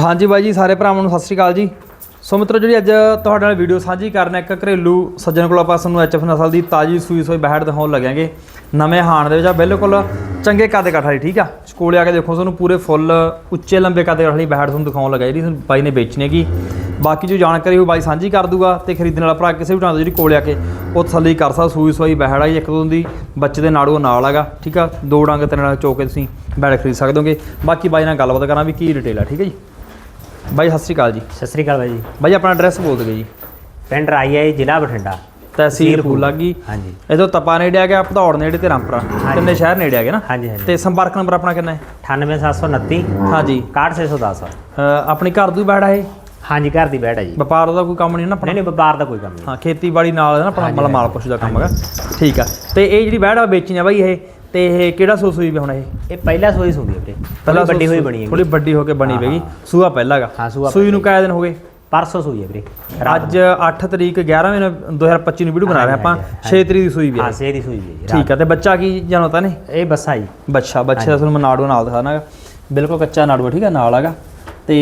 ਹਾਂਜੀ ਬਾਈ ਜੀ, ਸਾਰੇ ਭਰਾਵਾਂ ਨੂੰ ਸਤਿ ਸ਼੍ਰੀ ਅਕਾਲ ਜੀ। ਸੋ ਮਿੱਤਰੋ, ਜਿਹੜੀ ਅੱਜ ਤੁਹਾਡੇ ਨਾਲ ਵੀਡੀਓ ਸਾਂਝੀ ਕਰਨਾ ਇੱਕ ਘਰੇਲੂ ਸੱਜਣ ਕੋਲ ਆਪਾਂ ਤੁਹਾਨੂੰ ਐਚਐਫ ਨਸਲ ਦੀ ਤਾਜੀ ਸੂਈ ਸੋਈ ਬਹਿੜ ਦਿਖਾਉਣ ਲੱਗਾਂਗੇ। ਨਵੇਂ ਹਾਣ ਦੇ ਵਿੱਚ ਆ, ਬਿਲਕੁਲ ਚੰਗੇ ਕੱਦ ਕਾਠ ਵਾਲੀ, ਠੀਕ ਆ? ਕੋਲੇ ਆ ਕੇ ਦੇਖੋ, ਤੁਹਾਨੂੰ ਪੂਰੇ ਫੁੱਲ, ਉੱਚੇ ਲੰਬੇ ਕੱਦ ਕਾਠ ਵਾਲੀ ਬਹਿੜ ਤੁਹਾਨੂੰ ਦਿਖਾਉਣ ਲੱਗਾ ਜਿਹੜੀ ਬਾਈ ਨੇ ਵੇਚਣੀ ਹੈਗੀ। ਬਾਕੀ ਜੋ ਜਾਣਕਾਰੀ ਉਹ ਬਾਈ ਸਾਂਝੀ ਕਰ ਦੂਗਾ ਤੇ ਖਰੀਦਣ ਵਾਲਾ ਭਰਾ ਕਿਸੇ ਵੀ ਟਾਂ ਜਿਹੜੀ ਕੋਲੇ ਆ ਕੇ ਉਹ ਤਸੱਲੀ ਕਰ ਸਕਦਾ, ਸੂਈ ਸੋਈ ਬਹਿੜ ਆ ਇੱਕ ਦੋ ਦੀ ਬੱਚੇ ਦੇ ਨਾੜੂ ਨਾਲ ਹੈਗਾ, ਠੀਕ ਆ? ਦੋ ਡੰਗ, ਤਿੰਨ ਨਾਲ ਚੋ ਕੇ ਤੁਸੀਂ ਬੈੜ ਖਰੀਦ ਸਕਦੇ ਹੋਗੇ। ਬਾਕੀ ਬਾਈ ਨਾਲ ਗੱਲਬਾਤ ਕਰਾਂ ਵੀ ਕੀ ਰਿਟੇਲ ਆ, ਠੀਕ ਹੈ ਜੀ? ਬਾਈ ਸਤਿ ਸ਼੍ਰੀ ਅਕਾਲ ਜੀ। ਸਤਿ ਸ੍ਰੀ ਅਕਾਲ ਬਾਈ ਜੀ। ਬਾਈ ਆਪਣਾ ਐਡਰੈਸ ਬੋਲ ਦਿਓ ਜੀ। ਪਿੰਡ ਰਾਈਆ ਜ਼ਿਲ੍ਹਾ ਬਠਿੰਡਾ। ਤਹਿਸੀਲ ਫੂਲ ਲੱਗੀ ਹਾਂਜੀ। ਇਦੋਂ ਤਪਾ ਨੇੜੇ ਆ ਗਿਆ ਭਦੌੜ ਨੇੜੇ ਤੇ ਰਾਮਪੁਰਾ। ਤਿੰਨੇ ਸ਼ਹਿਰ ਨੇੜੇ ਆ ਗਏ ਨਾ। ਹਾਂਜੀ ਹਾਂਜੀ। ਤੇ ਸੰਪਰਕ ਨੰਬਰ ਆਪਣਾ ਕਿੰਨਾ ਹੈ? 98729 ਹਾਂਜੀ। 61610 ਅਹ ਆਪਣੀ ਘਰ ਦੀ ਬੈੜਾ ਇਹ? ਹਾਂਜੀ ਘਰ ਦੀ ਬੈਠ ਹੈ ਜੀ। ਵਪਾਰ ਦਾ ਕੋਈ ਕੰਮ ਨਹੀਂ ਨਾ ਆਪਣਾ? ਨਹੀਂ ਨਹੀਂ ਵਪਾਰ ਦਾ ਕੋਈ ਕੰਮ ਨਹੀਂ। ਹਾਂ ਖੇਤੀਬਾੜੀ ਨਾਲ ਨਾ ਆਪਣਾ ਮਤਲਬ ਮਾਲ ਪਸ਼ੂ ਦਾ ਕੰਮ ਹੈਗਾ। ਠੀਕ ਆ। ਤੇ ਇਹ ਜਿਹੜੀ ਬੈੜਾ ਵੇਚਣੀ ਆ ਬਾਈ ਇਹ? ਤੇ ਇਹ ਕਿਹੜਾ ਸੂ ਸੂਈ ਵੀ ਹੁਣ ਇਹ? ਇਹ ਪਹਿਲਾ ਸੋਈ ਸੁੰਦੀ ਵੀਰੇ। ਪਹਿਲਾਂ ਵੱਡੀ ਹੋਈ ਬਣੀ ਹੈ ਥੋੜੀ ਵੱਡੀ ਹੋ ਕੇ ਬਣੀ ਵੇਗੀ ਸੂਆ ਪਹਿਲਾ ਹੈਗਾ ਹਾਂ, ਸੂਆ ਸੂਈ ਨੂੰ ਕਿੰਨੇ ਦਿਨ ਹੋ ਗਏ? ਪਰਸੋਂ ਸੂਈ ਹੈ ਵੀਰੇ। ਅੱਜ 8 ਤਰੀਕ 11 ਮਹੀਨੇ 2025 ਨੂੰ ਵੀਡੀਓ ਬਣਾ ਰਹੇ ਆਪਾਂ। 6 ਤਰੀਕ ਦੀ ਸੂਈ ਵੀ ਹਾਂ ਹੈ ਸੇ ਦੀ ਸੂਈ ਹੈ ਠੀਕ ਆ ਤੇ ਬੱਚਾ ਕੀ ਜਨਮਤਾ ਨੇ? ਇਹ ਬੱਸਾ ਜੀ। ਬੱਚਾ ਬੱਚੇ ਦਾ ਤੁਹਾਨੂੰ ਨਾੜੂ ਨਾਲ ਦਿਖਾਣਾ ਹੈਗਾ ਬਿਲਕੁਲ ਕੱਚਾ ਨਾੜੂ ਆ, ਠੀਕ ਹੈ ਨਾਲ ਹੈਗਾ ਤੇ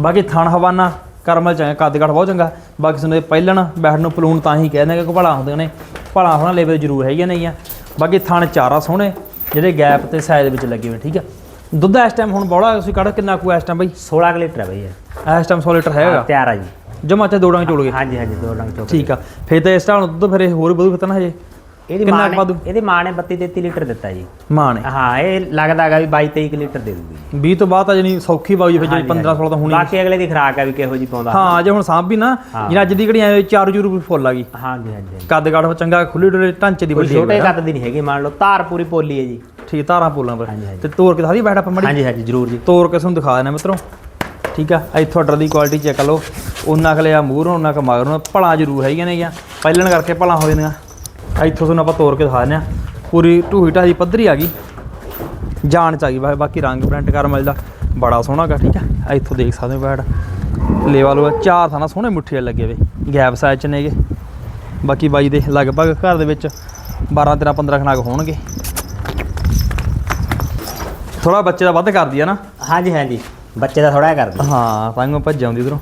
ਬਾਕੀ ਥਣ ਹਵਾਨਾ ਕਰਮਲ ਚੰਗਾ ਕੱਦ ਕਾਠ ਬਹੁਤ ਚੰਗਾ। ਬਾਕੀ ਤੁਹਾਨੂੰ ਇਹ ਪਹਿਲਣ ਬੈਠਣ ਨੂੰ ਪਲੂਣ ਤਾਂ ਹੀ ਕਹਿੰਦੇ ਕਿ ਭਲਾ ਹੁੰਦੇ ਨੇ। ਭਲਾ ਹੋਣਾ ਲੈਵਲ ਜ਼ਰੂਰ ਹੈਗੇ ਨਹੀਂ ਆ ਬਾਕੀ ਥਣ ਚਾਰਾ ਸੋਹਣੇ ਜਿਹੜੇ ਗੈਪ ਤੇ ਸਾਈਜ਼ ਵਿੱਚ ਲੱਗੇ ਹੋਏ ਠੀਕ ਆ। ਦੁੱਧ ਇਸ ਟਾਈਮ ਹੁਣ ਬੋਲਾ ਤੁਸੀਂ ਕੱਢ ਕਿੰਨਾ ਕੁ ਇਸ ਟਾਈਮ ਬਈ? 16 ਕੁ ਲੀਟਰ ਹੈ ਬਈ ਇਹ। ਇਸ ਟਾਈਮ 100 ਲੀਟਰ ਹੈਗਾ? ਤਿਆਰ ਆ ਜੀ। ਜਮਾ ਤੇ ਦੋ ਡੰਗ ਚੋਲ ਗਏ। ਹਾਂਜੀ ਹਾਂਜੀ ਦੋ ਡੰਗ ਚੋਕ ਠੀਕ ਆ। ਫਿਰ ਤਾਂ ਇਸ ਟਾਈਮ ਦੁੱਧ ਫਿਰ ਇਹ ਹੋਰ ਵਧੂ ਫਿਰ ਤਾਂ ਹਜੇ। ਇਹਦੀ ਕਿੰਨਾ ਮਾਂ ਕੁ ਵਾਧੂ? ਨੇ ਇਹਦੀ ਮਾਂ ਨੇ 32 33 ਲੀਟਰ ਦਿੱਤਾ ਜੀ। ਮਾਂ ਨੇ? ਹਾਂ ਇਹ ਲੱਗਦਾ ਹੈਗਾ ਵੀ 22 23 ਲੀਟਰ ਦੇ ਦੂਗੀ 20 ਤੋਂ ਬਾਅਦ ਤਾਂ ਜਣੀ ਸੌਖੀ ਬਾਈ ਫਿਰ ਜਿਹੜੀ 15 16 ਤਾਂ ਹੋਣੀ ਬਾਕੀ ਅਗਲੇ ਦੀ ਖਰਾਕ ਹੈ ਵੀ ਕਿਹੋ ਜੀ ਪਾਉਂਦਾ। ਹਾਂ ਜੇ ਹੁਣ ਸਾਂਭ ਵੀ ਨਾ। ਜਿਹੜਾ ਅੱਜ ਦੀ ਘੜੀ ਐ ਚਾਰੂ ਚੂਰੂ ਵੀ ਫੁੱਲ ਆ ਗਈ। ਹਾਂਜੀ ਹਾਂਜੀ ਹਾਂਜੀ। ਕੱਦ ਕਾਠ ਚੰਗਾ ਖੁੱਲੀ ਡੁੱਲੇ ਢਾਂਚੇ ਦੀ ਕੋਈ ਵੱਡੀ ਛੋਟੇ ਕੱਦ ਦੀ ਨਹੀਂ ਹੈਗੀ ਮੰਨ ਲਓ ਧਾਰ ਪੂਰੀ ਪੋਲੀ ਹੈ ਜੀ। ਠੀਕ ਧਾਰਾਂ ਪੋਲਾਂ ਪਰ। ਹਾਂਜੀ, ਹਾਂਜੀ। ਤੇ ਤੋਰ ਕੇ ਦੀ ਬੈਠ ਆਪਾਂ ਮੜੀ। ਹਾਂਜੀ ਹਾਂਜੀ ਜ਼ਰੂਰ ਜੀ। ਤੋਰ ਕੇ ਤੁਹਾਨੂੰ ਦਿਖਾ ਦੇਣਾ ਮਿੱਤਰੋ। ਠੀਕ ਆ ਇੱਥੋਂ ਆਰਡਰ ਦੀ ਕੁਆਲਿਟੀ ਚੈੱਕ ਲਓ। ਉਹਨਾਂ ਕਲੇ ਆ ਮੂਹਰੋਂ ਉਹਨਾਂ ਕ ਮਗਰੋਂ। ਭਲਾ ਜ਼ਰੂਰ ਹੈਗੀਆਂ ਨੇ ਗਿਆ ਪਹਿਲਣ ਕਰਕੇ ਭਲਾ ਹੋ ਜਾਂਦੀਆਂ। ਇੱਥੋਂ ਤੁਹਾਨੂੰ ਆਪਾਂ ਤੋਰ ਕੇ ਦਿਖਾ ਦਿੰਦੇ ਆ। ਪੂਰੀ ਢੂਹੀ ਢਾਹੀ ਪੱਧਰੀ ਆ ਗਈ। ਜਾਣ ਚ ਆ ਗਈ ਬਾਕੀ ਰੰਗ ਪ੍ਰਿੰਟ ਕਰ ਮਿਲਦਾ ਬੜਾ ਸੋਹਣਾ ਗਾ ਠੀਕ ਆ? ਇੱਥੋਂ ਦੇਖ ਸਕਦੇ ਹੋ ਬੈਠ ਲੇਵਾ ਲੋ ਚਾਰ ਥਾਣਾ ਸੋਹਣੇ ਮੁੱਠੀਆਂ ਲੱਗੇ ਵੇ ਗੈਪ ਸਾਈਜ਼ ਚ ਨੇਗੇ। ਬਾਕੀ ਬਾਈ ਦੇ ਲਗਭਗ ਘਰ ਦੇ ਵਿੱਚ 12 13 15 ਖਨਾਗ ਹੋਣਗੇ। ਥੋੜਾ ਬੱਚੇ ਦਾ ਵੱਧ ਕਰਦੀ ਆ ਨਾ? ਹਾਂਜੀ ਹਾਂਜੀ। ਬੱਚੇ ਦਾ ਥੋੜਾ ਕਰਦੀ। ਹਾਂ ਤਾਂ ਮੈਂ ਭੱਜ ਆਉਂਦੀ ਉਧਰੋਂ।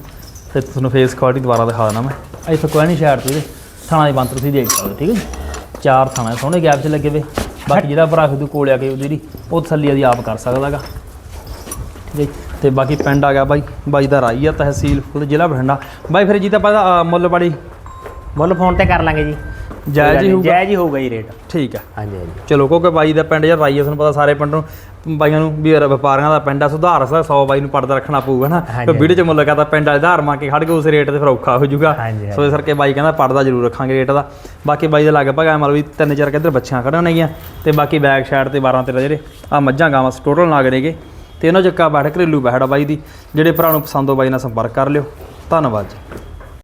ਫਿਰ ਤੁਹਾਨੂੰ ਫੇਸ ਕੁਆਲਿਟੀ ਦੁਬਾਰਾ ਦਿਖਾ ਦੇਣਾ ਮੈਂ। ਇੱਥੇ ਕੋਈ ਨਹੀਂ ਸ਼ਾਇਦ ਤੁਸੀਂ ਥਾਣਾ ਦੀ ਬੰਤਰ ਤੁਸੀਂ ਦੇਖ ਸਕਦੇ ਠੀਕ ਹੈ ਜੀ? ਚਾਰ ਥਾਣਾ ਸੋਹਣੇ ਗੈਪ 'ਚ ਲੱਗੇ ਵੇ। ਬਾਕੀ ਜਿਹੜਾ ਭਰਾ ਖੁਦ ਕੋਲ ਆ ਕੇ ਉਹਦੀ ਜਿਹੜੀ ਉਹ ਤਸੱਲੀ ਦੀ ਆਪ ਕਰ ਸਕਦਾਗਾ। ਠੀਕ ਹੈ ਜੀ। ਤੇ ਬਾਕੀ ਪਿੰਡ ਆ ਗਿਆ ਬਾਈ ਬਾਈ ਦਾ ਰਾਈ ਆ ਤਹਿਸੀਲ ਫੁੱਲ ਜ਼ਿਲ੍ਹਾ ਬਠਿੰਡਾ। ਬਾਈ ਫਿਰ ਜੀ ਤਾਂ ਪਤਾ ਮੁੱਲ ਬੜੀ ਮੁੱਲ ਫੋਨ ਤੇ ਕਰ ਲਾਂਗੇ ਜੀ। ਜਾਇਜ਼ ਹੀ ਹੋਊਗਾ। ਜਾਇਜ਼ ਹੀ ਹੋਊਗਾ ਜੀ ਰੇਟ। ਠੀਕ ਆ ਹਾਂਜੀ ਹਾਂਜੀ। ਚਲੋ ਕਿਉਂਕਿ ਬਾਈ ਦਾ ਪਿੰਡ ਯਾਰ ਰਾਈ ਆ ਤੁਹਾਨੂੰ ਪਤਾ ਸਾਰੇ ਪਿੰਡ ਨੂੰ ਬਾਈਆਂ ਨੂੰ ਵੀ ਯਾਰ ਵਪਾਰੀਆਂ ਦਾ ਪਿੰਡ ਆ ਸੁਧਾਰ ਸਕਦਾ 100 ਬਾਈ ਨੂੰ ਪੜਦਾ ਰੱਖਣਾ ਪਊਗਾ ਨਾ। ਤੇ ਵੀਡੀਓ ਚ ਮੁੱਲ ਕਹਤਾ ਪਿੰਡ ਵਾਲੇ ਆਧਾਰ ਮੰਗ ਕੇ ਖੜ ਗਏ ਉਸ ਰੇਟ ਤੇ ਫਿਰ ਔਖਾ ਹੋ ਜਾਊਗਾ। ਸੋ ਇਸ ਕਰਕੇ ਬਾਈ ਕਹਿੰਦਾ ਪੜਦਾ ਜ਼ਰੂਰ ਰੱਖਾਂਗੇ ਰੇਟ ਦਾ। ਬਾਕੀ ਬਾਈ ਦੇ ਲਗਭਗ ਐ ਮਤਲਬ ਵੀ ਤਿੰਨ ਚਾਰ ਕਿੱਧਰ ਬੱਚੀਆਂ ਖੜਨ ਨੇਗੀਆਂ ਤੇ ਬਾਕੀ ਬੈਕ ਸਾਈਡ ਤੇ 12 13 ਜਿਹੜੇ ਆ ਮੱਝਾਂ ਗਾਵਾਂ ਟੋਟਲ ਨਾਗ ਨੇਗੇ। ਤੇ ਇਹਨਾਂ ਚੱਕਾ ਬੈਠ ਘਰੇਲੂ ਬੈਠਾ ਬਾਈ ਦੀ ਜਿਹੜੇ ਭਰਾ ਨੂੰ ਪਸੰਦ ਹੋ ਬਾਈ ਨਾਲ ਸੰਪਰਕ ਕਰ ਲਿਓ। ਧੰਨਵਾਦ ਜੀ।